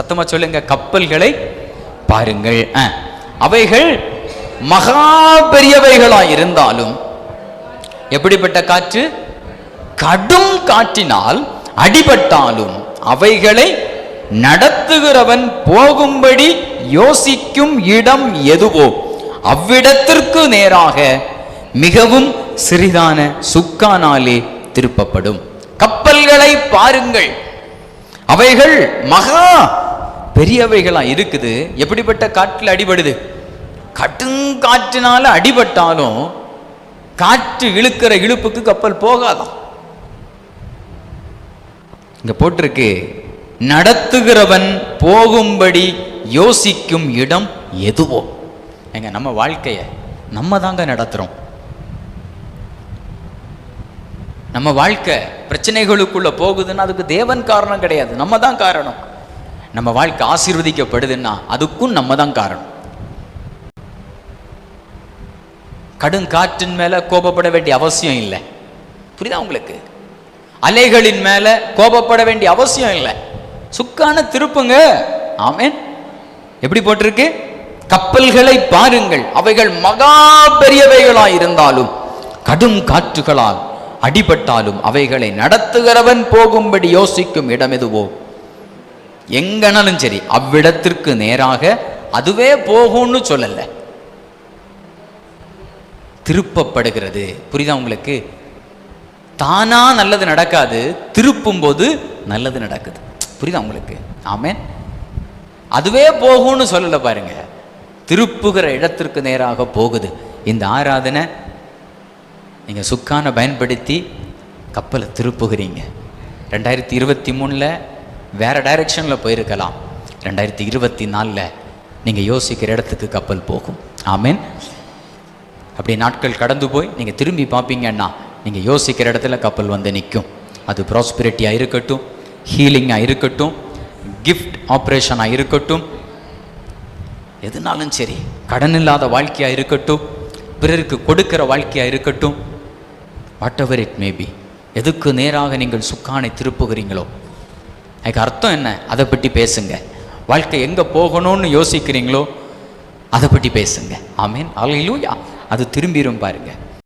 சத்தமா சொல்லுங்க கப்பல்களை பாருங்கள். அவைகள் மகா பெரியவைகளாய் இருந்தாலும் எப்படிப்பட்ட காற்று? கடும் காற்றினால் அடிபட்டாலும் அவைகளை நடத்துகிறவன் போகும்படி யோசிக்கும் இடம் எதுவோ அவ்விடத்திற்கு நேராக மிகவும் சிறிதான சுக்கானாலே திருப்பப்படும். கப்பல்களை பாருங்கள். அவைகள் மகா பெரியவைகளாக இருக்குது? எப்படிப்பட்ட காற்றில் அடிபடுது? கடுங்காற்றினால அடிபட்டாலும் காற்று இழுக்கிற இழுப்புக்கு கப்பல் போகாதான் இங்க போட்டிருக்கு நடத்துகிறவன் போகும்படி யோசிக்கும் இடம் எதுவோ? எங்க நம்ம வாழ்க்கைய நம்ம தாங்க நடத்துறோம். நம்ம வாழ்க்கை பிரச்சனைகளுக்குள்ள போகுதுன்னா அதுக்கு தேவன் காரணம் கிடையாது. நம்ம தான் காரணம். நம்ம வாழ்க்கை ஆசீர்வதிக்கப்படுதுன்னா அதுக்கும் நம்ம தான் காரணம். கடும் காற்றின் மேல கோபப்பட வேண்டிய அவசியம் இல்லை. புரியுதா உங்களுக்கு? அலைகளின் மேல கோபப்பட வேண்டிய அவசியம் இல்லை. சுக்கான திருப்புங்க. ஆமேன். எப்படி போட்டிருக்கு? கப்பல்களை பாருங்கள். அவைகள் மகா பெரியவைகளாய் இருந்தாலும் கடும் காற்றுகளால் அடிபட்டாலும் அவைகளை நடத்துகிறவன் போகும்படி யோசிக்கும் இடம் எதுவோ? எங்கனாலும் சரி அவ்விடத்திற்கு நேராக அதுவே போகும்னு சொல்லல. திருப்பப்படுகிறது. புரியுதா உங்களுக்கு? தானா நல்லது நடக்காது திருப்பும் போது நல்லது நடக்குது. புரியுதா உங்களுக்கு? ஆமேன். அதுவே போகும்னு சொல்லல பாருங்க. திருப்புகிற இடத்திற்கு நேராக போகுது. இந்த ஆராதனை நீங்க சுக்கானை பயன்படுத்தி கப்பலை திருப்புகிறீங்க. ரெண்டாயிரத்தி இருபத்தி மூணில் வேறு டைரக்ஷனில் போயிருக்கலாம். ரெண்டாயிரத்தி இருபத்தி நாலில் நீங்கள் யோசிக்கிற இடத்துக்கு கப்பல் போகும். ஆமீன். அப்படி நாட்கள் கடந்து போய் நீங்கள் திரும்பி பார்ப்பீங்கன்னா நீங்கள் யோசிக்கிற இடத்துல கப்பல் வந்து நிற்கும். அது ப்ராஸ்பிரிட்டியாக இருக்கட்டும் ஹீலிங்காக இருக்கட்டும் கிஃப்ட் ஆப்ரேஷனாக இருக்கட்டும் எதுனாலும் சரி கடன் இல்லாத வாழ்க்கையாக இருக்கட்டும் பிறருக்கு கொடுக்கிற வாழ்க்கையாக இருக்கட்டும் வாட் எவர் இட் மேபி எதுக்கு நேராக நீங்கள் சுக்கானை திருப்புகிறீங்களோ அதுக்கு அர்த்தம் என்ன? அதை பற்றி பேசுங்க. வாழ்க்கை எங்கே போகணும்னு யோசிக்கிறீங்களோ அதை பற்றி பேசுங்க. ஆமீன். அலையிலூயா அது திரும்பிரும் பாருங்கள்